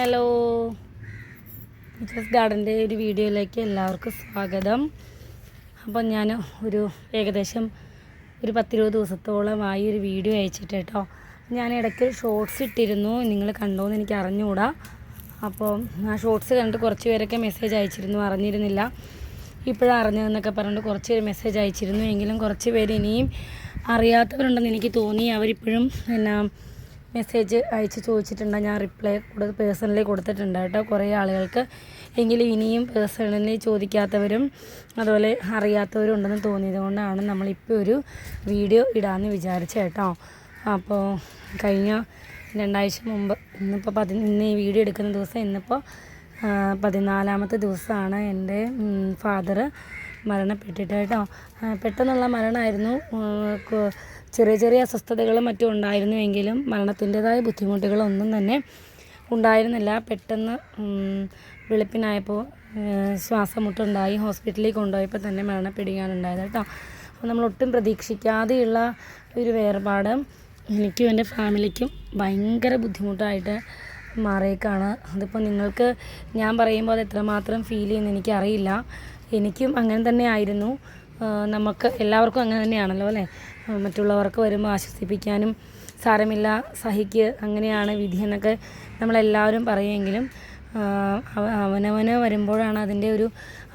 Hello. മിച്ചസ് ഗാർഡന്റെ ഒരു വീഡിയോയിലേക്ക് എല്ലാവർക്കും സ്വാഗതം. അപ്പം ഞാൻ ഒരു ഏകദേശം ഒരു പത്തിരുപത് ദിവസത്തോളമായി ഒരു വീഡിയോ അയച്ചിട്ട് കേട്ടോ. ഞാൻ ഇടയ്ക്ക് ഷോർട്സ് ഇട്ടിരുന്നു. നിങ്ങൾ കണ്ടോന്ന് എനിക്ക് അറിഞ്ഞുകൂടാ അപ്പോൾ ആ ഷോർട്സ് കണ്ടിട്ട് കുറച്ച് പേരൊക്കെ മെസ്സേജ് അയച്ചിരുന്നു. അറിഞ്ഞിരുന്നില്ല. ഇപ്പോഴാണ് അറിഞ്ഞതെന്നൊക്കെ പറഞ്ഞിട്ട് കുറച്ച് പേര് മെസ്സേജ് അയച്ചിരുന്നു. എങ്കിലും കുറച്ച് പേര് ഇനിയും അറിയാത്തവരുണ്ടെന്ന് എനിക്ക് തോന്നി. അവരിപ്പോഴും എന്നാ മെസ്സേജ് അയച്ച് ചോദിച്ചിട്ടുണ്ട്. ഞാൻ റിപ്ലൈ കൊടുത്ത് പേഴ്സണലി കൊടുത്തിട്ടുണ്ട് കേട്ടോ. കുറേ ആളുകൾക്ക് എങ്കിലും ഇനിയും പേഴ്സണലി ചോദിക്കാത്തവരും അതുപോലെ അറിയാത്തവരും ഉണ്ടെന്ന് തോന്നിയത് കൊണ്ടാണ് നമ്മളിപ്പോൾ ഒരു വീഡിയോ ഇടാമെന്ന് വിചാരിച്ച കേട്ടോ. അപ്പോൾ കഴിഞ്ഞ രണ്ടാഴ്ച മുമ്പ് ഇന്നിപ്പോൾ പതി ഇന്ന് ഈ വീഡിയോ എടുക്കുന്ന ദിവസം ഇന്നിപ്പോൾ പതിനാലാമത്തെ ദിവസമാണ് എന്റെ ഫാദർ മരണപ്പെട്ടിട്ട് കേട്ടോ. പെട്ടെന്നുള്ള മരണമായിരുന്നു ചെറിയ ചെറിയ അസ്വസ്ഥതകളും മറ്റും ഉണ്ടായിരുന്നുവെങ്കിലും മരണത്തിന്റെതായ ബുദ്ധിമുട്ടുകളൊന്നും തന്നെ ഉണ്ടായിരുന്നില്ല. പെട്ടെന്ന് വെളുപ്പിനായപ്പോൾ ശ്വാസമുട്ടുണ്ടായി. ഹോസ്പിറ്റലിൽ കൊണ്ടുപോയപ്പോൾ തന്നെ മരണപ്പെടുകയാണുണ്ടായത് കേട്ടോ. അപ്പോൾ നമ്മൾ ഒട്ടും പ്രതീക്ഷിക്കാതെയുള്ള ഒരു വേർപാട് എനിക്കും എന്റെ ഫാമിലിക്കും ഭയങ്കര ബുദ്ധിമുട്ടായിട്ട് മാറിയേക്കാണ്. അതിപ്പോൾ നിങ്ങൾക്ക് ഞാൻ പറയുമ്പോൾ അത് എത്രമാത്രം ഫീൽ ചെയ്യുന്നു എനിക്കറിയില്ല. എനിക്കും അങ്ങനെ തന്നെ ആയിരുന്നു. നമുക്ക് എല്ലാവർക്കും അങ്ങനെ തന്നെയാണല്ലോ അല്ലേ? മറ്റുള്ളവർക്ക് വരുമ്പോൾ ആശ്വസിപ്പിക്കാനും സാരമില്ല സഹിക്ക് അങ്ങനെയാണ് വിധി എന്നൊക്കെ നമ്മളെല്ലാവരും പറയുമെങ്കിലും അവനവന് വരുമ്പോഴാണ് അതിന്റെ ഒരു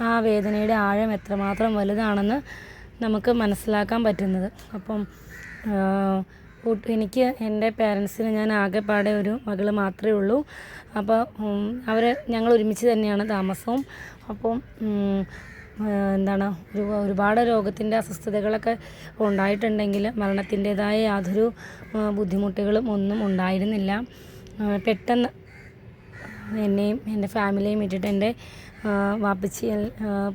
ആ വേദനയുടെ ആഴം എത്രമാത്രം വലുതാണെന്ന് നമുക്ക് മനസ്സിലാക്കാൻ പറ്റുന്നത്. അപ്പം എനിക്ക് എന്റെ പേരൻസിന് ഞാൻ ആകെപ്പാടെ ഒരു മകൾ മാത്രമേ ഉള്ളൂ. അപ്പോൾ അവർ ഞങ്ങൾ ഒരുമിച്ച് തന്നെയാണ് താമസവും. അപ്പം എന്താണ് ഒരു ഒരുപാട് രോഗത്തിന്റെ അസ്വസ്ഥതകളൊക്കെ ഉണ്ടായിട്ടുണ്ടെങ്കിൽ മരണത്തിന്റെതായ യാതൊരു ബുദ്ധിമുട്ടുകളും ഒന്നും ഉണ്ടായിരുന്നില്ല. പെട്ടെന്ന് എന്നെയും എന്റെ ഫാമിലിയെയും വിട്ടിട്ട് എന്റെ വാപ്പച്ചി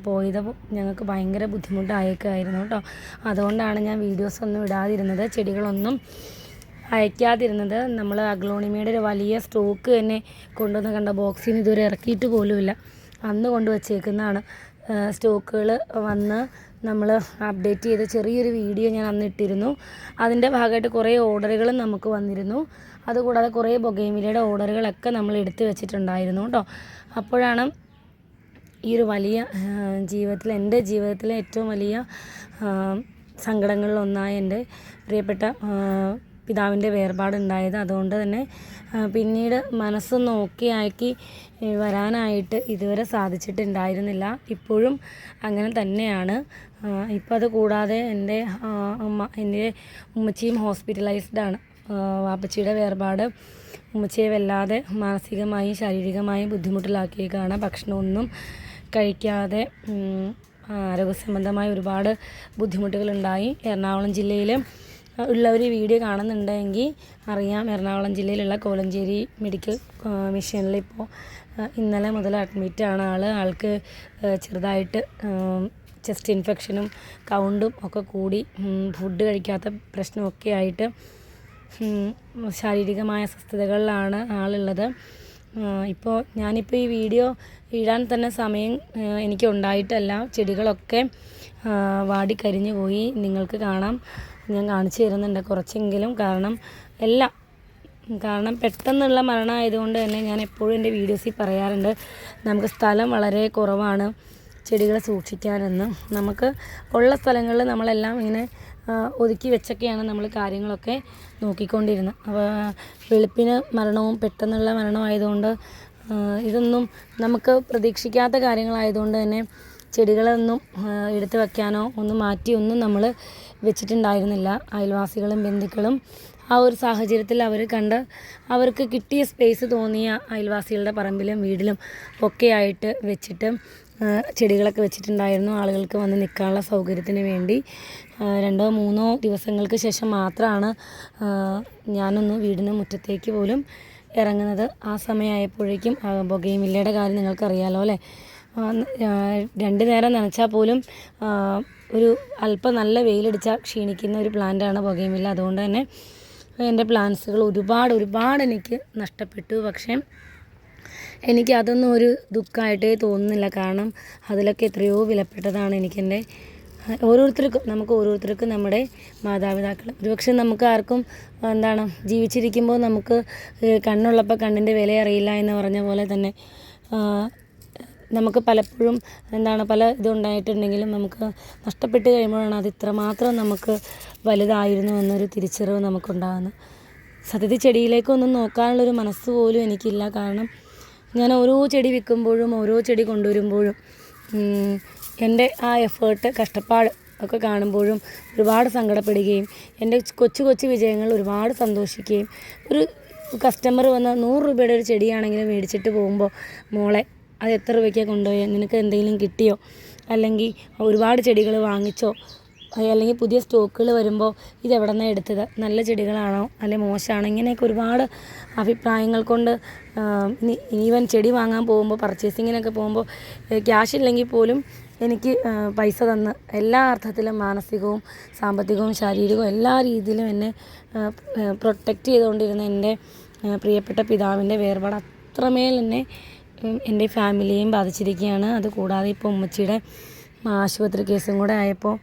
പോയത് ഞങ്ങൾക്ക് ഭയങ്കര ബുദ്ധിമുട്ടായേക്കായിരുന്നു കേട്ടോ. അതുകൊണ്ടാണ് ഞാൻ വീഡിയോസ് ഒന്നും ഇടാതിരുന്നത് ചെടികളൊന്നും അയക്കാതിരുന്നത്. നമ്മൾ അഗ്ലോണിമയുടെ ഒരു വലിയ സ്റ്റോക്ക് തന്നെ കൊണ്ടുവന്ന് കണ്ട ബോക്സിൽ നിന്ന് ഇതുവരെ ഇറക്കിയിട്ട് പോലുമില്ല. അന്ന് കൊണ്ടുവച്ചേക്കുന്നതാണ്. സ്റ്റോക്കുകൾ വന്ന് നമ്മൾ അപ്ഡേറ്റ് ചെയ്ത ചെറിയൊരു വീഡിയോ ഞാൻ അന്ന് ഇട്ടിരുന്നു. അതിന്റെ ഭാഗമായിട്ട് കുറേ ഓർഡറുകളും നമുക്ക് വന്നിരുന്നു. അതുകൂടാതെ കുറേ ബൊഗൈമിലയുടെ ഓർഡറുകളൊക്കെ നമ്മൾ എടുത്തു വെച്ചിട്ടുണ്ടായിരുന്നു കേട്ടോ. അപ്പോഴാണ് ഈ ഒരു വലിയ ജീവിതത്തിൽ എന്റെ ജീവിതത്തിലെ ഏറ്റവും വലിയ സങ്കടങ്ങളിലൊന്നായ എന്റെ പ്രിയപ്പെട്ട പിതാവിന്റെ വേർപാടുണ്ടായത്. അതുകൊണ്ട് തന്നെ പിന്നീട് മനസ്സ് നോക്കിയാക്കി വരാനായിട്ട് ഇതുവരെ സാധിച്ചിട്ടുണ്ടായിരുന്നില്ല. ഇപ്പോഴും അങ്ങനെ തന്നെയാണ്. ഇപ്പം അത് കൂടാതെ എന്റെ അമ്മ എന്റെ ഉമ്മച്ചിയും ഹോസ്പിറ്റലൈസ്ഡ് ആണ്. വാപ്പച്ചിയുടെ വേർപാട് ഉമ്മച്ചിയെ വല്ലാതെ മാനസികമായും ശാരീരികമായും ബുദ്ധിമുട്ടിലാക്കിയേക്കാണ്. ഭക്ഷണമൊന്നും കഴിക്കാതെ ആരോഗ്യ സംബന്ധമായ ഒരുപാട് ബുദ്ധിമുട്ടുകളുണ്ടായി. എറണാകുളം ജില്ലയിൽ ഉള്ളവർ വീഡിയോ കാണുന്നുണ്ടെങ്കിൽ അറിയാം എറണാകുളം ജില്ലയിലുള്ള കോലഞ്ചേരി മെഡിക്കൽ മിഷനിൽ ഇപ്പോൾ ഇന്നലെ മുതൽ അഡ്മിറ്റ് അഡ്മിറ്റാണ് ആൾ ആൾക്ക് ചെറുതായിട്ട് ചെസ്റ്റ് ഇൻഫെക്ഷനും കൗണ്ടും ഒക്കെ കൂടി ഫുഡ് കഴിക്കാത്ത പ്രശ്നമൊക്കെ ആയിട്ട് ശാരീരികമായ അസ്വസ്ഥതകളിലാണ് ആളുള്ളത്. ഇപ്പോൾ ഞാനിപ്പോൾ ഈ വീഡിയോ ഇടാൻ തന്നെ സമയം എനിക്ക് ഉണ്ടായിട്ടല്ല. ചെടികളൊക്കെ വാടി കരിഞ്ഞു പോയി. നിങ്ങൾക്ക് കാണാം. ഞാൻ കാണിച്ചു തരുന്നുണ്ട് കുറച്ചെങ്കിലും കാരണം എല്ലാം. കാരണം പെട്ടെന്നുള്ള മരണമായതുകൊണ്ട് തന്നെ ഞാൻ എപ്പോഴും എന്റെ വീഡിയോസിൽ പറയാറുണ്ട് നമുക്ക് സ്ഥലം വളരെ കുറവാണ് ചെടികളെ സൂക്ഷിക്കാനെന്ന്. നമുക്ക് ഉള്ള സ്ഥലങ്ങളിൽ നമ്മളെല്ലാം ഇങ്ങനെ ഒതുക്കി വെച്ചൊക്കെയാണ് നമ്മൾ കാര്യങ്ങളൊക്കെ നോക്കിക്കൊണ്ടിരുന്നത്. അപ്പോൾ വെളുപ്പിന് മരണവും പെട്ടെന്നുള്ള മരണമായതുകൊണ്ട് ഇതൊന്നും നമുക്ക് പ്രതീക്ഷിക്കാത്ത കാര്യങ്ങളായതുകൊണ്ട് തന്നെ ചെടികളൊന്നും എടുത്തു വെക്കാനോ ഒന്നും മാറ്റി ഒന്നും നമ്മൾ വെച്ചിട്ടുണ്ടായിരുന്നില്ല. അയൽവാസികളും ബന്ധുക്കളും. ആ ഒരു സാഹചര്യത്തിൽ അവർ കണ്ട അവർക്ക് കിട്ടിയ സ്പേസ് തോന്നിയ അയൽവാസികളുടെ പറമ്പിലും വീടിലും ഒക്കെ ആയിട്ട് വെച്ചിട്ട് ചെടികളൊക്കെ വെച്ചിട്ടുണ്ടായിരുന്നു. ആളുകൾക്ക് വന്ന് നിൽക്കാനുള്ള സൗകര്യത്തിന് വേണ്ടി. രണ്ടോ മൂന്നോ ദിവസങ്ങൾക്ക് ശേഷം മാത്രമാണ് ഞാനൊന്ന് വീടിന് മുറ്റത്തേക്ക് പോലും ഇറങ്ങുന്നത്. ആ സമയമായപ്പോഴേക്കും ബൊഗൈമില്ലയുടെ കാര്യം നിങ്ങൾക്കറിയാലോ അല്ലേ? രണ്ട് നേരം നനച്ചാൽ പോലും ഒരു അല്പം നല്ല വെയിലടിച്ചാൽ ക്ഷീണിക്കുന്ന ഒരു പ്ലാന്റാണ് പുകയുമില്ല. അതുകൊണ്ട് തന്നെ എന്റെ പ്ലാന്റ്സുകൾ ഒരുപാട് ഒരുപാട് എനിക്ക് നഷ്ടപ്പെട്ടു. പക്ഷേ എനിക്ക് അതൊന്നും ഒരു ദുഃഖമായിട്ടേ തോന്നുന്നില്ല. കാരണം അതിലൊക്കെ എത്രയോ വിലപ്പെട്ടതാണ് എനിക്കെന്റെ ഓരോരുത്തർക്കും നമുക്ക് ഓരോരുത്തർക്കും നമ്മുടെ മാതാപിതാക്കൾ. ഒരുപക്ഷെ നമുക്ക് ആർക്കും എന്താണ് ജീവിച്ചിരിക്കുമ്പോൾ നമുക്ക് കണ്ണുള്ളപ്പോൾ കണ്ണിന്റെ വില അറിയില്ല എന്ന് പറഞ്ഞ പോലെ തന്നെ നമുക്ക് പലപ്പോഴും എന്താണ് പല ഇതുണ്ടായിട്ടുണ്ടെങ്കിലും നമുക്ക് നഷ്ടപ്പെട്ട് കഴിയുമ്പോഴാണ് അത് ഇത്രമാത്രം നമുക്ക് വലുതായിരുന്നു എന്നൊരു തിരിച്ചറിവ് നമുക്കുണ്ടാകുന്നത്. സത്യത്തിൽ ചെടിയിലേക്കൊന്നും നോക്കാനുള്ളൊരു മനസ്സ് പോലും എനിക്കില്ല. കാരണം ഞാൻ ഓരോ ചെടി വിൽക്കുമ്പോഴും ഓരോ ചെടി കൊണ്ടുവരുമ്പോഴും എന്റെ ആ എഫേർട്ട് കഷ്ടപ്പാട് ഒക്കെ കാണുമ്പോഴും ഒരുപാട് സങ്കടപ്പെടുകയും എന്റെ കൊച്ചു കൊച്ചു വിജയങ്ങൾ ഒരുപാട് സന്തോഷിക്കുകയും ഒരു കസ്റ്റമർ വന്ന നൂറ് രൂപയുടെ ഒരു ചെടിയാണെങ്കിലും മേടിച്ചിട്ട് പോകുമ്പോൾ മോളെ അത് എത്ര രൂപയ്ക്കാണ് കൊണ്ടുപോയി? നിനക്ക് എന്തെങ്കിലും കിട്ടിയോ? അല്ലെങ്കിൽ ഒരുപാട് ചെടികൾ വാങ്ങിച്ചോ? അല്ലെങ്കിൽ പുതിയ സ്റ്റോക്കുകൾ വരുമ്പോൾ ഇത് എവിടെ നിന്നാണ് എടുത്തത്? നല്ല ചെടികളാണോ? അല്ലെങ്കിൽ മോശമാണോ ഇങ്ങനെയൊക്കെ ഒരുപാട് അഭിപ്രായങ്ങൾ കൊണ്ട് ഈവൻ ചെടി വാങ്ങാൻ പോകുമ്പോൾ പർച്ചേസിങ്ങിനൊക്കെ പോകുമ്പോൾ ക്യാഷ് ഇല്ലെങ്കിൽ പോലും എനിക്ക് പൈസ തന്ന് എല്ലാ അർത്ഥത്തിലും മാനസികവും സാമ്പത്തികവും ശാരീരികവും എല്ലാ രീതിയിലും എന്നെ പ്രൊട്ടക്റ്റ് ചെയ്തുകൊണ്ടിരുന്ന എന്റെ പ്രിയപ്പെട്ട പിതാവിന്റെ വേർപാട് അത്രമേൽ എന്നെ എന്റെ ഫാമിലിയെയും ബാധിച്ചിരിക്കുകയാണ്. അത് കൂടാതെ ഇപ്പോൾ ഉമ്മച്ചിയുടെ ആശുപത്രി കേസും കൂടെ ആയപ്പോൾ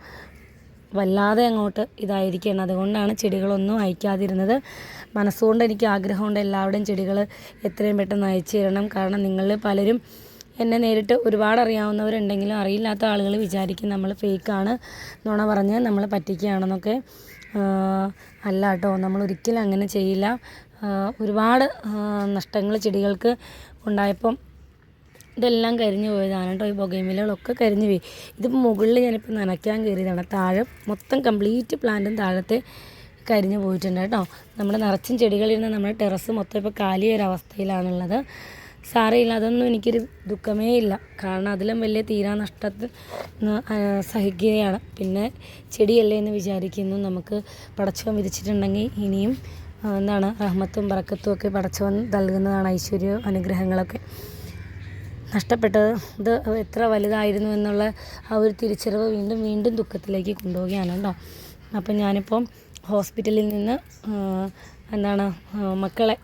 വല്ലാതെ അങ്ങോട്ട് ഇതായിരിക്കുകയാണ്. അതുകൊണ്ടാണ് ചെടികളൊന്നും അയക്കാതിരുന്നത്. മനസ്സുകൊണ്ട് എനിക്ക് ആഗ്രഹമുണ്ട് എല്ലാവരുടെയും ചെടികൾ എത്രയും പെട്ടെന്ന് അയച്ചു തരണം. കാരണം നിങ്ങൾ പലരും എന്നെ നേരിട്ട് ഒരുപാട് അറിയാവുന്നവരുണ്ടെങ്കിലും അറിയില്ലാത്ത ആളുകൾ വിചാരിക്കും നമ്മൾ ഫേക്കാണ് നുണ പറഞ്ഞ് നമ്മൾ പറ്റിക്കുകയാണെന്നൊക്കെ. അല്ല കേട്ടോ. നമ്മൾ ഒരിക്കലും അങ്ങനെ ചെയ്യില്ല. ഒരുപാട് നഷ്ടങ്ങൾ ചെടികൾക്ക് ഉണ്ടായപ്പം ഇതെല്ലാം കരിഞ്ഞു പോയതാണ് കേട്ടോ ഈ ബൊഗൈമിലകളൊക്കെ കരിഞ്ഞു പോയി. ഇതിപ്പോൾ മുകളിൽ ഞാനിപ്പോൾ നനയ്ക്കാൻ കയറിയതാണ്. താഴെ മൊത്തം കംപ്ലീറ്റ് പ്ലാന്റും താഴത്തെ കരിഞ്ഞു പോയിട്ടുണ്ട് കേട്ടോ. നമ്മുടെ നിറച്ചും നിന്ന് നമ്മുടെ ടെറസ് മൊത്തം ഇപ്പോൾ കാലിയൊരവസ്ഥയിലാണുള്ളത് സാരയില്ല അതൊന്നും എനിക്കൊരു ദുഃഖമേ ഇല്ല. കാരണം അതിലും വലിയ തീരാ നഷ്ടത്തിൽ സഹിക്കുകയാണ്. പിന്നെ ചെടിയല്ലേ എന്ന് വിചാരിക്കുന്നു. നമുക്ക് പടച്ചവൻ വിധിച്ചിട്ടുണ്ടെങ്കിൽ ഇനിയും എന്താണ് റഹ്മത്തും ബറക്കത്തും ഒക്കെ പടച്ചവൻ നൽകുന്നതാണ് ഐശ്വര്യവും അനുഗ്രഹങ്ങളൊക്കെ. നഷ്ടപ്പെട്ടത് ഇത് എത്ര വലുതായിരുന്നു എന്നുള്ള ആ ഒരു തിരിച്ചറിവ് വീണ്ടും വീണ്ടും ദുഃഖത്തിലേക്ക് കൊണ്ടുപോവുകയാണ് കേട്ടോ. അപ്പം ഞാനിപ്പം ഹോസ്പിറ്റലിൽ നിന്ന് എന്താണ് മക്കളെ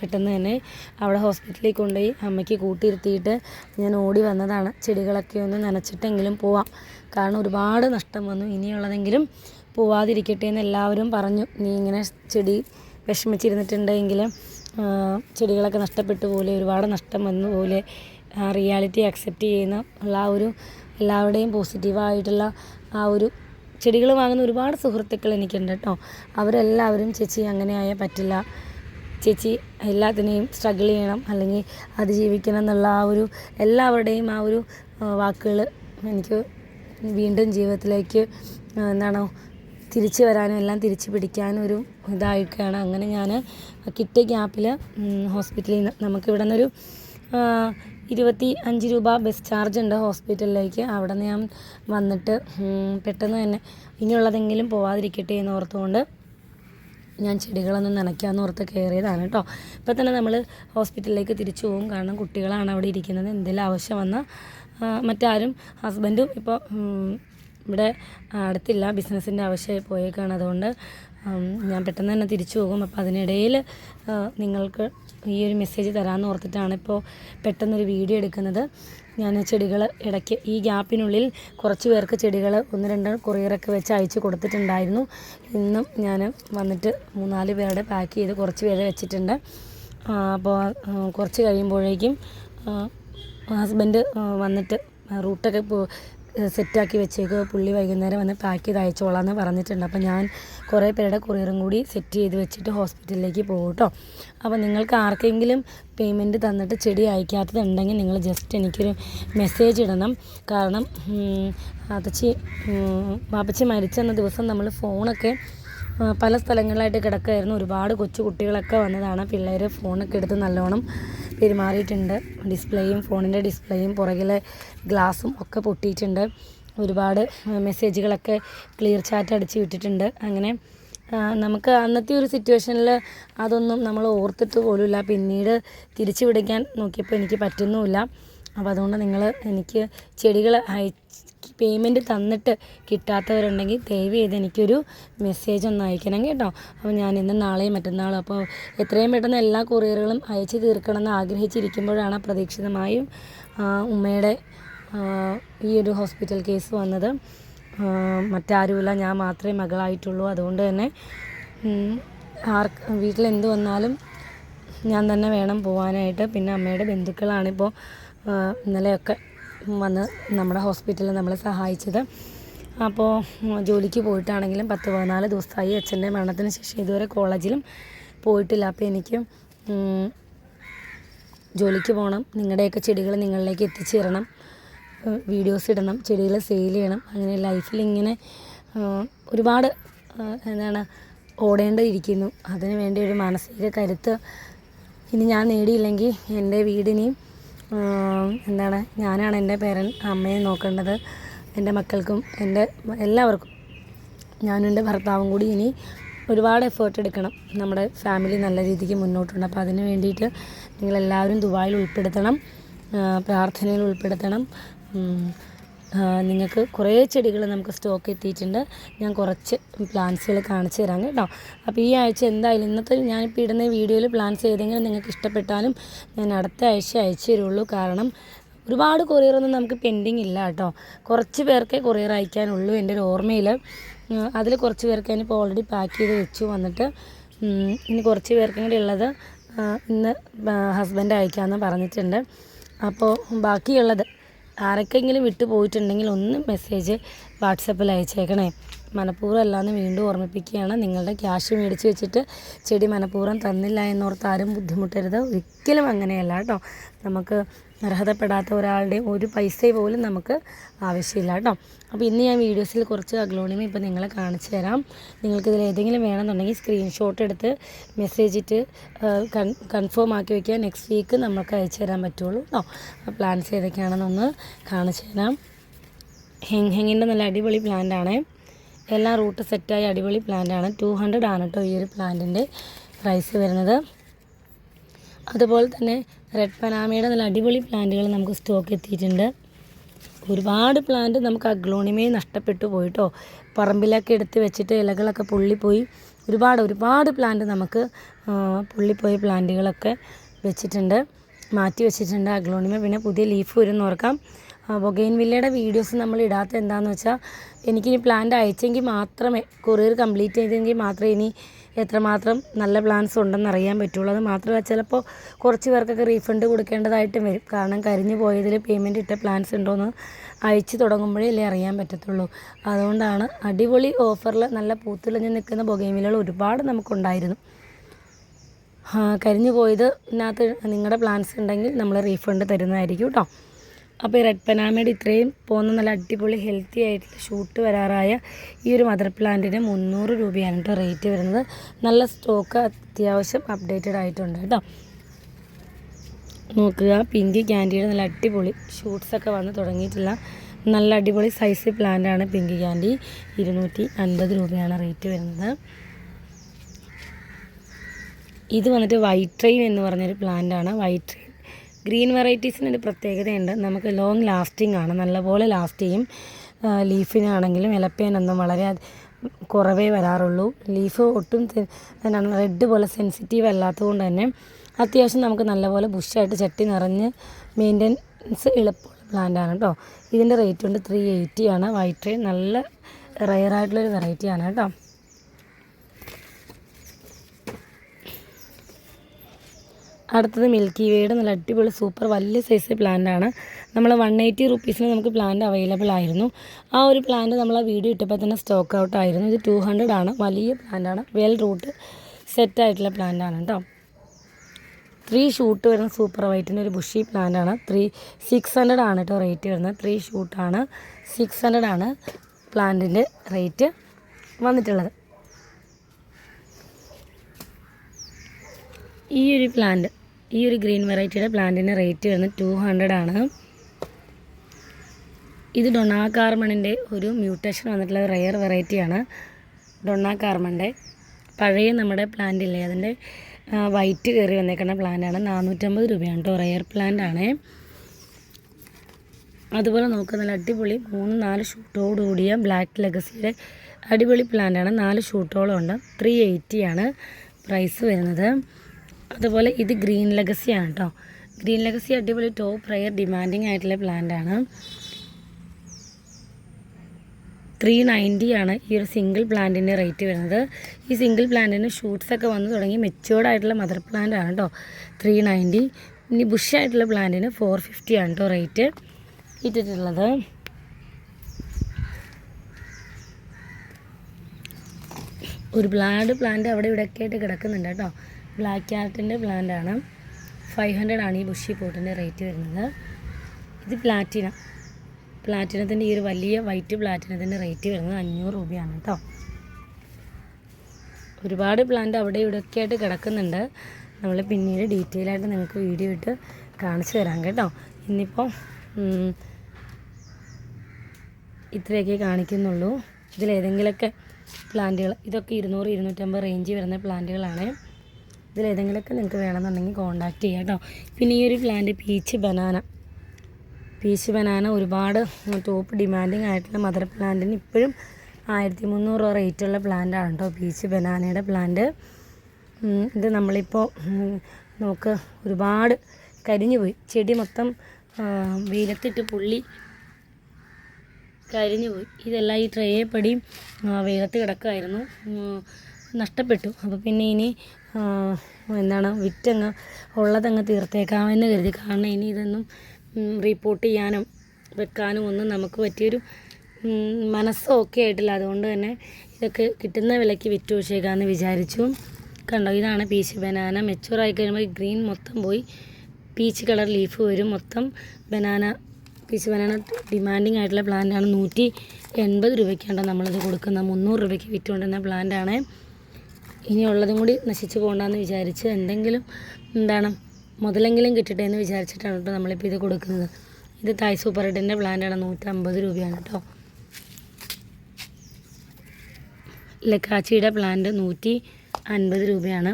പെട്ടെന്ന് തന്നെ അവിടെ ഹോസ്പിറ്റലിൽ കൊണ്ടുപോയി അമ്മയ്ക്ക് കൂട്ടിയിരുത്തിയിട്ട് ഞാൻ ഓടി വന്നതാണ്. ചെടികളൊക്കെ ഒന്ന് നനച്ചിട്ടെങ്കിലും പോവാം. കാരണം ഒരുപാട് നഷ്ടം വന്നു. ഇനിയുള്ളതെങ്കിലും പോവാതിരിക്കട്ടെ എന്ന് എല്ലാവരും പറഞ്ഞു. നീ ഇങ്ങനെ ചെടി വിഷമിച്ചിരുന്നിട്ടുണ്ടെങ്കിൽ ചെടികളൊക്കെ നഷ്ടപ്പെട്ടു പോലെ ഒരുപാട് നഷ്ടം വന്നു പോലെ റിയാലിറ്റി അക്സെപ്റ്റ് ചെയ്യുന്ന ഉള്ള ആ ഒരു എല്ലാവരുടെയും പോസിറ്റീവായിട്ടുള്ള ആ ഒരു ചെടികൾ വാങ്ങുന്ന ഒരുപാട് സുഹൃത്തുക്കൾ എനിക്കുണ്ട് കേട്ടോ. അവരെല്ലാവരും ചേച്ചി അങ്ങനെ ആയാൽ പറ്റില്ല. ചേച്ചി എല്ലാത്തിനെയും സ്ട്രഗിൾ ചെയ്യണം അല്ലെങ്കിൽ അതിജീവിക്കണം എന്നുള്ള ആ ഒരു എല്ലാവരുടെയും ആ ഒരു വാക്കുകൾ എനിക്ക് വീണ്ടും ജീവിതത്തിലേക്ക് എന്താണ് തിരിച്ചു വരാനും എല്ലാം തിരിച്ചു പിടിക്കാനും ഒരു ഇതായിട്ടാണ് അങ്ങനെ ഞാൻ കിട്ടിയ ഗ്യാപ്പിൽ ഹോസ്പിറ്റലിൽ നിന്ന് നമുക്ക് ഇവിടെ നിന്നൊരു ഇരുപത്തി അഞ്ച് രൂപ ബസ് ചാർജ് ഉണ്ട് ഹോസ്പിറ്റലിലേക്ക് അവിടെ നിന്ന് ഞാൻ വന്നിട്ട് പെട്ടെന്ന് തന്നെ ഇനിയുള്ളതെങ്കിലും പോവാതിരിക്കട്ടെ എന്ന് ഓർത്തുകൊണ്ട് ഞാൻ ചെടികളൊന്നും നനയ്ക്കാമെന്ന് ഓർത്ത് കയറിയതാണ് കേട്ടോ. ഇപ്പം തന്നെ നമ്മൾ ഹോസ്പിറ്റലിലേക്ക് തിരിച്ചു പോകും കാരണം കുട്ടികളാണ് അവിടെ ഇരിക്കുന്നത്. എന്തെങ്കിലും ആവശ്യം വന്നാൽ മറ്റാരും ഹസ്ബൻഡും ഇപ്പോൾ ഇവിടെ അടുത്തില്ല. ബിസിനസ്സിന്റെ ആവശ്യമായി പോയേക്കാണ്. അതുകൊണ്ട് ഞാൻ പെട്ടെന്ന് തന്നെ തിരിച്ചു പോകും. അപ്പോൾ അതിനിടയിൽ നിങ്ങൾക്ക് ഈ ഒരു മെസ്സേജ് തരാമെന്ന് ഓർത്തിട്ടാണ് ഇപ്പോൾ പെട്ടെന്നൊരു വീഡിയോ എടുക്കുന്നത്. ഞാൻ ചെടികൾ ഇടയ്ക്ക് ഈ ഗ്യാപ്പിനുള്ളിൽ കുറച്ച് പേർക്ക് ചെടികൾ ഒന്ന് രണ്ട് കൊറിയറൊക്കെ വെച്ച് അയച്ചു കൊടുത്തിട്ടുണ്ടായിരുന്നു. ഇന്നും ഞാൻ വന്നിട്ട് മൂന്നാൽ പേരുടെ പാക്ക് ചെയ്ത് കുറച്ച് പേരെ വെച്ചിട്ടുണ്ട്. അപ്പോൾ കുറച്ച് കഴിയുമ്പോഴേക്കും ഹസ്ബൻഡ് വന്നിട്ട് റൂട്ടൊക്കെ സെറ്റാക്കി വെച്ചേക്ക്. പുള്ളി വൈകുന്നേരം വന്ന് പാക്ക് ചെയ്ത് അയച്ചോളാം എന്ന് പറഞ്ഞിട്ടുണ്ട്. അപ്പോൾ ഞാൻ കുറേ പേരുടെ കൊറിയറും കൂടി സെറ്റ് ചെയ്ത് വെച്ചിട്ട് ഹോസ്പിറ്റലിലേക്ക് പോകും കേട്ടോ അപ്പോൾ നിങ്ങൾക്ക് ആർക്കെങ്കിലും പേയ്മെന്റ് തന്നിട്ട് ചെടി അയക്കാത്തതുണ്ടെങ്കിൽ നിങ്ങൾ ജസ്റ്റ് എനിക്കൊരു മെസ്സേജ് ഇടണം. കാരണം അതച്ചി വാപ്പച്ചി മരിച്ചെന്ന ദിവസം നമ്മൾ ഫോണൊക്കെ പല സ്ഥലങ്ങളിലായിട്ട് കിടക്കുകയായിരുന്നു ഒരുപാട് കൊച്ചു കുട്ടികളൊക്കെ വന്നതാണ്. പിള്ളേർ ഫോണൊക്കെ എടുത്ത് നല്ലോണം പെരുമാറിയിട്ടുണ്ട്. ഡിസ്പ്ലേയും ഫോണിന്റെ ഡിസ്പ്ലേയും പുറകിലെ ഗ്ലാസും ഒക്കെ പൊട്ടിയിട്ടുണ്ട്. ഒരുപാട് മെസ്സേജുകളൊക്കെ ക്ലിയർ ചാറ്റ് അടിച്ച് വിട്ടിട്ടുണ്ട്. അങ്ങനെ നമുക്ക് അന്നത്തെ ഒരു സിറ്റുവേഷനിൽ അതൊന്നും നമ്മൾ ഓർത്തിട്ട് പോലുമില്ല. പിന്നീട് തിരിച്ചു വിടിക്കാൻ നോക്കിയപ്പോൾ എനിക്ക് പറ്റുന്നുമില്ല. അപ്പോൾ അതുകൊണ്ട് നിങ്ങൾ എനിക്ക് ചെടികൾ അയ പേയ്മെന്റ് തന്നിട്ട് കിട്ടാത്തവരുണ്ടെങ്കിൽ ദയവ് ചെയ്ത് എനിക്കൊരു മെസ്സേജ് ഒന്ന് അയക്കണം കേട്ടോ. അപ്പോൾ ഞാൻ ഇന്ന് നാളെയും മറ്റന്നാളും അപ്പോൾ എത്രയും പെട്ടെന്ന് എല്ലാ കൊറിയറുകളും അയച്ചു തീർക്കണമെന്ന് ആഗ്രഹിച്ചിരിക്കുമ്പോഴാണ് അപ്രതീക്ഷിതമായും ഉമ്മയുടെ ഈ ഒരു ഹോസ്പിറ്റൽ കേസ് വന്നത്. മറ്റാരുമില്ല ഞാൻ മാത്രമേ മകളായിട്ടുള്ളൂ. അതുകൊണ്ട് തന്നെ ആർ ആർക്ക് വീട്ടിൽ എന്ത് വന്നാലും ഞാൻ തന്നെ വേണം പോകാനായിട്ട് പിന്നെ അമ്മയുടെ ബന്ധുക്കളാണിപ്പോൾ ഇന്നലെയൊക്കെ വന്ന് നമ്മുടെ ഹോസ്പിറ്റലിൽ നമ്മളെ സഹായിച്ചത്. അപ്പോൾ ജോലിക്ക് പോയിട്ടാണെങ്കിലും പത്ത് പതിനാല് ദിവസമായി അച്ഛന്റെ മരണത്തിന് ശേഷം ഇതുവരെ കോളേജിലും പോയിട്ടില്ല. അപ്പോൾ എനിക്ക് ജോലിക്ക് പോകണം. നിങ്ങളുടെയൊക്കെ ചെടികൾ നിങ്ങളിലേക്ക് എത്തിച്ചു തരണം ഏഹ് വീഡിയോസ് ഇടണം. ചെടികൾ സെയിൽ ചെയ്യണം. അങ്ങനെ ലൈഫിൽ ഇങ്ങനെ ഒരുപാട് എന്താണ് ഓടേണ്ടിയിരിക്കുന്നു. അതിനു വേണ്ടി ഒരു മാനസിക കരുത്ത് ഇനി ഞാൻ നേടിയില്ലെങ്കിൽ എന്റെ വീടിനെയും എന്താണ്? ഞാനാണ് എന്റെ പേരൻ അമ്മയെ നോക്കേണ്ടത്. എന്റെ മക്കൾക്കും എന്റെ എല്ലാവർക്കും ഞാനും എന്റെ ഭർത്താവും കൂടി ഇനി ഒരുപാട് എഫേർട്ട് എടുക്കണം. നമ്മുടെ ഫാമിലി നല്ല രീതിക്ക് മുന്നോട്ടുണ്ട്. അപ്പോൾ അതിന് വേണ്ടിയിട്ട് നിങ്ങളെല്ലാവരും ദുബായിൽ ഉൾപ്പെടുത്തണം. പ്രാർത്ഥനയിൽ ഉൾപ്പെടുത്തണം. നിങ്ങൾക്ക് കുറേ ചെടികൾ നമുക്ക് സ്റ്റോക്ക് എത്തിയിട്ടുണ്ട്. ഞാൻ കുറച്ച് പ്ലാന്റ്സുകൾ കാണിച്ചു തരാം കേട്ടോ. അപ്പോൾ ഈ ആഴ്ച എന്തായാലും ഇന്നത്തെ ഞാനിപ്പോൾ ഇടുന്ന വീഡിയോയിൽ പ്ലാന്റ്സ് ഏതെങ്കിലും നിങ്ങൾക്ക് ഇഷ്ടപ്പെട്ടാലും ഞാൻ അടുത്ത ആഴ്ച അയച്ചു തരുള്ളൂ. കാരണം ഒരുപാട് കൊറിയറൊന്നും നമുക്ക് പെൻഡിങ് ഇല്ല കേട്ടോ. കുറച്ച് പേർക്കേ കൊറിയർ അയക്കാനുള്ളൂ എന്റെ ഒരു ഓർമ്മയിൽ. അതിൽ കുറച്ച് പേർക്ക് ഞാനിപ്പോൾ ഓൾറെഡി പാക്ക് ചെയ്ത് വെച്ചു. വന്നിട്ട് ഇനി കുറച്ച് പേർക്കും കൂടി ഉള്ളത് ഇന്ന് ഹസ്ബൻഡ് അയക്കാമെന്ന് പറഞ്ഞിട്ടുണ്ട്. അപ്പോൾ ബാക്കിയുള്ളത് ആരൊക്കെങ്കിലും വിട്ടു പോയിട്ടുണ്ടെങ്കിൽ ഒന്ന് മെസ്സേജ് വാട്സപ്പിൽ അയച്ചേക്കണേ. മനഃപൂർവം അല്ലാന്ന് വീണ്ടും ഓർമ്മിപ്പിക്കുകയാണ്. നിങ്ങളുടെ ക്യാഷ് മേടിച്ച് വെച്ചിട്ട് ചെടി മനഃപൂർവം തന്നില്ല എന്നോർത്ത് ആരും ബുദ്ധിമുട്ടരുത്. ഒരിക്കലും അങ്ങനെയല്ല കേട്ടോ. നമുക്ക് അർഹതപ്പെടാത്ത ഒരാളുടെ ഒരു പൈസ പോലും നമുക്ക് ആവശ്യമില്ല കേട്ടോ. അപ്പോൾ ഇന്ന് ഞാൻ വീഡിയോസിൽ കുറച്ച് അഗ്ലോണിമ ഇപ്പോൾ നിങ്ങളെ കാണിച്ചു തരാം. നിങ്ങൾക്കിതിൽ ഏതെങ്കിലും വേണമെന്നുണ്ടെങ്കിൽ സ്ക്രീൻഷോട്ട് എടുത്ത് മെസ്സേജ് ഇട്ട് കൺഫേം ആക്കി വയ്ക്കുക നെക്സ്റ്റ് വീക്ക് നമുക്ക് അയച്ചു തരാൻ പറ്റുള്ളൂ കേട്ടോ. പ്ലാൻസ് ഏതൊക്കെയാണെന്നൊന്ന് കാണിച്ചു തരാം. ഹെങ് ഹെങ്ങിന്റെ നല്ല അടിപൊളി പ്ലാന്റ് ആണ്. എല്ലാം റൂട്ട് സെറ്റായ അടിപൊളി പ്ലാന്റ് ആണ്. ടു ഹൺഡ്രഡ് ആണ് കേട്ടോ ഈ ഒരു പ്ലാന്റിന്റെ പ്രൈസ് വരുന്നത്. അതുപോലെ തന്നെ റെഡ് പനാമയുടെ നല്ല അടിപൊളി പ്ലാന്റുകൾ നമുക്ക് സ്റ്റോക്ക് എത്തിയിട്ടുണ്ട്. ഒരുപാട് പ്ലാന്റ് നമുക്ക് അഗ്ലോണിമയെ നഷ്ടപ്പെട്ടു പോയിട്ടോ. പറമ്പിലൊക്കെ എടുത്ത് വെച്ചിട്ട് ഇലകളൊക്കെ പൊള്ളിപ്പോയി. ഒരുപാട് ഒരുപാട് പ്ലാന്റ് നമുക്ക് പൊള്ളിപ്പോയ പ്ലാന്റുകളൊക്കെ വെച്ചിട്ടുണ്ട്. മാറ്റി വെച്ചിട്ടുണ്ട് അഗ്ലോണിമ. പിന്നെ പുതിയ ലീഫ് വരും ഓർക്കാം. ബൊഗൈൻ വില്ലയുടെ വീഡിയോസ് നമ്മൾ ഇടാത്ത എന്താണെന്ന് വെച്ചാൽ എനിക്കിനി പ്ലാന്റ് അയച്ചെങ്കിൽ മാത്രമേ കൊറിയർ കംപ്ലീറ്റ് ചെയ്തെങ്കിൽ മാത്രമേ ഇനി എത്രമാത്രം നല്ല പ്ലാൻസ് ഉണ്ടെന്ന് അറിയാൻ പറ്റുള്ളൂ. അത് മാത്രമല്ല ചിലപ്പോൾ കുറച്ച് പേർക്കൊക്കെ റീഫണ്ട് കൊടുക്കേണ്ടതായിട്ടും വരും. കാരണം കരിഞ്ഞു പോയതിൽ പേയ്മെന്റ് ഇട്ട പ്ലാൻസ് ഉണ്ടോയെന്ന് അയച്ചു തുടങ്ങുമ്പോഴേ അല്ലേ അറിയാൻ പറ്റത്തുള്ളൂ. അതുകൊണ്ടാണ് അടിപൊളി ഓഫറിൽ നല്ല പൂത്തുലഞ്ഞ് നിൽക്കുന്ന ബൊഗൈമിലുകൾ ഒരുപാട് നമുക്കുണ്ടായിരുന്നു. കരിഞ്ഞു പോയത് ഇതിനകത്ത് നിങ്ങളുടെ പ്ലാൻസ് ഉണ്ടെങ്കിൽ നമ്മൾ റീഫണ്ട് തരുന്നതായിരിക്കും കേട്ടോ അപ്പോൾ ഈ റെഡ് പനാമയുടെ ഇത്രയും പോകുന്ന നല്ല അടിപൊളി ഹെൽത്തി ആയിട്ടുള്ള ഷൂട്ട് വരാറായ ഈ ഒരു മദർ പ്ലാന്റിന് മുന്നൂറ് രൂപയാണ് കേട്ടോ റേറ്റ് വരുന്നത്. നല്ല സ്റ്റോക്ക് അത്യാവശ്യം അപ്ഡേറ്റഡ് ആയിട്ടുണ്ട് കേട്ടോ നോക്കുക പിങ്ക് ക്യാൻഡിയുടെ നല്ല അടിപൊളി ഷൂട്ട്സൊക്കെ വന്ന് തുടങ്ങിയിട്ടില്ല. നല്ല അടിപൊളി സൈസ് പ്ലാന്റാണ് പിങ്ക് ക്യാൻഡി ഇരുന്നൂറ്റി അൻപത് രൂപയാണ് റേറ്റ് വരുന്നത്. ഇത് വന്നിട്ട് വൈറ്റ് ട്രെയിൻ എന്ന് പറഞ്ഞൊരു പ്ലാന്റ് ആണ് വൈറ്റ് ട്രെയിൻ ഗ്രീൻ വെറൈറ്റീസിന് ഒരു പ്രത്യേകതയുണ്ട്. നമുക്ക് ലോങ് ലാസ്റ്റിംഗ് ആണ്. നല്ലപോലെ ലാസ്റ്റ് ചെയ്യും. ലീഫിനാണെങ്കിലും ഇലപ്പേനൊന്നും വളരെ കുറവേ വരാറുള്ളൂ. ലീഫ് ഒട്ടും എന്താണ് റെഡ് പോലെ സെൻസിറ്റീവ് അല്ലാത്തതുകൊണ്ട് തന്നെ അത്യാവശ്യം നമുക്ക് നല്ലപോലെ ബുഷായിട്ട് ചട്ടി നിറഞ്ഞ് മെയിന്റെനൻസ് എളുപ്പമുള്ള പ്ലാന്റ് ആണ് കേട്ടോ. ഇതിന്റെ റേറ്റ് ഉണ്ട് ത്രീ എയ്റ്റി ആണ്. വൈറ്റ് നല്ല റയറായിട്ടുള്ളൊരു വെറൈറ്റിയാണ് കേട്ടോ. അടുത്തത് മിൽക്കി വേയുടെ നല്ല അടിപൊളി സൂപ്പർ വലിയ സൈസ് പ്ലാന്റ് ആണ്. നമ്മൾ വൺ എയ്റ്റി റുപ്പീസിന് നമുക്ക് പ്ലാന്റ് അവൈലബിൾ ആയിരുന്നു. ആ ഒരു പ്ലാന്റ് നമ്മൾ ആ വീഡിയോ ഇട്ടപ്പോൾ തന്നെ സ്റ്റോക്ക് ഔട്ട് ആയിരുന്നു. ഇത് ടു ഹൺഡ്രഡ് ആണ്. വലിയ പ്ലാന്റ് ആണ്. വെൽ റൂട്ട് സെറ്റ് ആയിട്ടുള്ള പ്ലാന്റ് ആണ് കേട്ടോ ത്രീ ഷൂട്ട് വരുന്ന സൂപ്പർ വൈറ്റിന്റെ ഒരു ബുഷി പ്ലാന്റ് ആണ്. ത്രീ സിക്സ് ഹൺഡ്രഡ് ആണ് കേട്ടോ റേറ്റ് വരുന്നത്. ത്രീ ഷൂട്ടാണ് സിക്സ് ഹൺഡ്രഡ് ആണ് പ്ലാന്റിന്റെ റേറ്റ് വന്നിട്ടുള്ളത്. ഈ ഒരു പ്ലാന്റ് ഈ ഒരു ഗ്രീൻ വെറൈറ്റിയുടെ പ്ലാന്റിന്റെ റേറ്റ് വരുന്നത് ടു ഹൺഡ്രഡ് ആണ്. ഇത് ഡൊണാ കാർമണിന്റെ ഒരു മ്യൂട്ടേഷൻ വന്നിട്ടുള്ള റെയർ വെറൈറ്റിയാണ്. ഡൊണാ കാർമണിന്റെ പഴയ നമ്മുടെ പ്ലാന്റ് ഇല്ലേ അതിന്റെ വൈറ്റ് കയറി വന്നേക്കുന്ന പ്ലാന്റാണ്. നാനൂറ്റമ്പത് രൂപയാണ് കേട്ടോ റെയർ പ്ലാന്റ് ആണ് അതുപോലെ നോക്കുക നല്ല അടിപൊളി മൂന്ന് നാല് ഷൂട്ടോട് കൂടിയ ബ്ലാക്ക് ലെഗസിയുടെ അടിപൊളി പ്ലാന്റാണ്. നാല് ഷൂട്ടോളം ഉണ്ട്. ത്രീ എയ്റ്റിയാണ് പ്രൈസ് വരുന്നത്. അതുപോലെ ഇത് ഗ്രീൻ ലെഗസി ആണ് കേട്ടോ ഗ്രീൻ ലെഗസി അടിപൊളി ടോപ്പ് റയർ ഡിമാൻഡിങ് ആയിട്ടുള്ള പ്ലാന്റ് ആണ്. ത്രീ നയന്റി ആണ് ഈ ഒരു സിംഗിൾ പ്ലാന്റിന്റെ റേറ്റ് വരുന്നത്. ഈ സിംഗിൾ പ്ലാന്റിന് ഷൂട്ട്സ് ഒക്കെ വന്ന് തുടങ്ങി മെച്ചുവേർഡ് ആയിട്ടുള്ള മദർ പ്ലാന്റ് ആണ് കേട്ടോ ത്രീ നയന്റി ഇനി ബുഷ് ആയിട്ടുള്ള പ്ലാന്റിന് ഫോർ ഫിഫ്റ്റി ആണ് കേട്ടോ റേറ്റ് ഇട്ടിട്ടുള്ളത്. ഒരുപാട് പ്ലാന്റ് അവിടെ ഇവിടെയൊക്കെ ആയിട്ട് കിടക്കുന്നുണ്ട് കേട്ടോ ബ്ലാക്ക് ക്യാരറ്റിന്റെ പ്ലാന്റ് ആണ്. ഫൈവ് ഹൺഡ്രഡ് ആണ് ഈ ബുഷി പോട്ടിന്റെ റേറ്റ് വരുന്നത്. ഇത് പ്ലാറ്റിനം പ്ലാറ്റിനത്തിന്റെ ഈ ഒരു വലിയ വൈറ്റ് പ്ലാറ്റിനത്തിന്റെ റേറ്റ് വരുന്നത് അഞ്ഞൂറ് രൂപയാണ് കേട്ടോ ഒരുപാട് പ്ലാന്റ് അവിടെ ഇവിടെയൊക്കെ ആയിട്ട് കിടക്കുന്നുണ്ട്. നമ്മൾ പിന്നീട് ഡീറ്റെയിൽ ആയിട്ട് നിങ്ങൾക്ക് വീഡിയോ ഇട്ട് കാണിച്ചു തരാം കേട്ടോ. ഇന്നിപ്പോൾ ഇത്രയൊക്കെ കാണിക്കുന്നുള്ളൂ. ഇതിലേതെങ്കിലുമൊക്കെ പ്ലാന്റുകൾ ഇതൊക്കെ ഇരുന്നൂറ് ഇരുന്നൂറ്റമ്പത് റേഞ്ച് വരുന്ന പ്ലാന്റുകളാണ് ഇതിലേതെങ്കിലുമൊക്കെ നിങ്ങൾക്ക് വേണമെന്നുണ്ടെങ്കിൽ കോണ്ടാക്ട് ചെയ്യാം കേട്ടോ. പിന്നെ ഈ ഒരു plant peach banana peach banana ഒരുപാട് ടോപ്പ് ഡിമാൻഡിങ് ആയിട്ടുള്ള മദർ പ്ലാന്റിന് ഇപ്പോഴും ആയിരത്തി മുന്നൂറ് രൂപ റേറ്റുള്ള പ്ലാന്റാണ് കേട്ടോ പീച്ച് ബനാനയുടെ പ്ലാന്റ് ഇത് നമ്മളിപ്പോൾ നമുക്ക് ഒരുപാട് കരിഞ്ഞു പോയി ചെടി മൊത്തം വെയിലത്തിട്ട് പുള്ളി കരിഞ്ഞു പോയി ഇതെല്ലാം ഈ ട്രേയെ പടി വെയിലത്ത് കിടക്കുമായിരുന്നു നഷ്ടപ്പെട്ടു. അപ്പോൾ പിന്നെ ഇനി എന്താണ് വിറ്റങ്ങ് ഉള്ളതങ്ങ് തീർത്തേക്കാമെന്ന് കരുതി. കാരണം ഇനി ഇതൊന്നും റിപ്പോർട്ട് ചെയ്യാനും വെക്കാനും ഒന്നും നമുക്ക് പറ്റിയൊരു മനസ്സും ഒക്കെ ആയിട്ടില്ല. അതുകൊണ്ട് തന്നെ ഇതൊക്കെ കിട്ടുന്ന വിലയ്ക്ക് വിറ്റ് വെച്ചേക്കാമെന്ന് വിചാരിച്ചു. കണ്ടോ ഇതാണ് പീച്ച് ബനാന മെച്ചൂറായി കഴിയുമ്പോൾ ഈ ഗ്രീൻ മൊത്തം പോയി. പീച്ച് കളർ ലീഫ് വരും. മൊത്തം ബനാന പീച്ച് ബനാന ഡിമാൻഡിങ് ആയിട്ടുള്ള പ്ലാന്റാണ് നൂറ്റി എൺപത് രൂപയ്ക്കാണ് നമ്മളിത് കൊടുക്കുന്നത്. മുന്നൂറ് രൂപയ്ക്ക് വിറ്റുകൊണ്ടിരുന്ന പ്ലാന്റാണ് ഇനിയുള്ളതും കൂടി നശിച്ചു പോകണ്ടെന്ന് വിചാരിച്ച് എന്തെങ്കിലും എന്താണ് മുതലെങ്കിലും കിട്ടട്ടെ എന്ന് വിചാരിച്ചിട്ടാണ് കേട്ടോ നമ്മളിപ്പോൾ ഇത് കൊടുക്കുന്നത്. ഇത് തായ് സൂപ്പർ ഹെഡിന്റെ പ്ലാന്റാണ് നൂറ്റമ്പത് രൂപയാണ് കേട്ടോ. ലക്കാച്ചിയുടെ പ്ലാന്റ് നൂറ്റി അൻപത് രൂപയാണ്.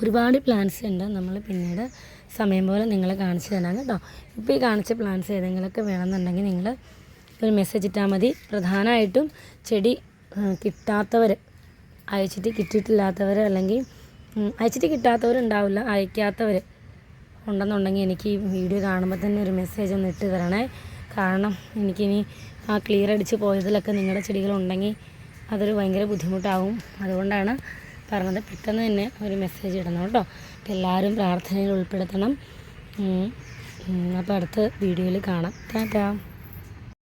ഒരുപാട് പ്ലാന്റ്സ് ഉണ്ട്. നമ്മൾ പിന്നീട് സമയം പോലെ നിങ്ങളെ കാണിച്ചു തരാം കേട്ടോ. ഇപ്പോൾ ഈ കാണിച്ച പ്ലാന്റ്സ് ഏതെങ്കിലുമൊക്കെ വേണമെന്നുണ്ടെങ്കിൽ നിങ്ങൾ ഒരു മെസ്സേജ് ഇട്ടാൽ മതി. പ്രധാനമായിട്ടും ചെടി കിട്ടാത്തവർ അയച്ചിട്ട് കിട്ടിയിട്ടില്ലാത്തവർ അല്ലെങ്കിൽ അയച്ചിട്ട് കിട്ടാത്തവരുണ്ടാവില്ല അയക്കാത്തവർ ഉണ്ടെന്നുണ്ടെങ്കിൽ എനിക്ക് ഈ വീഡിയോ കാണുമ്പോൾ തന്നെ ഒരു മെസ്സേജ് ഒന്ന് ഇട്ട് തരണേ. കാരണം എനിക്കിനി ആ ക്ലിയർ അടിച്ച് പോയതിലൊക്കെ നിങ്ങളുടെ ചെടികളുണ്ടെങ്കിൽ അതൊരു ഭയങ്കര ബുദ്ധിമുട്ടാവും. അതുകൊണ്ടാണ് പറഞ്ഞത് പെട്ടെന്ന് തന്നെ ഒരു മെസ്സേജ് ഇടണം കേട്ടോ. അപ്പം എല്ലാവരും പ്രാർത്ഥനയിൽ ഉൾപ്പെടുത്തണം. അപ്പോൾ അടുത്ത വീഡിയോയിൽ കാണാം. ടാറ്റാ.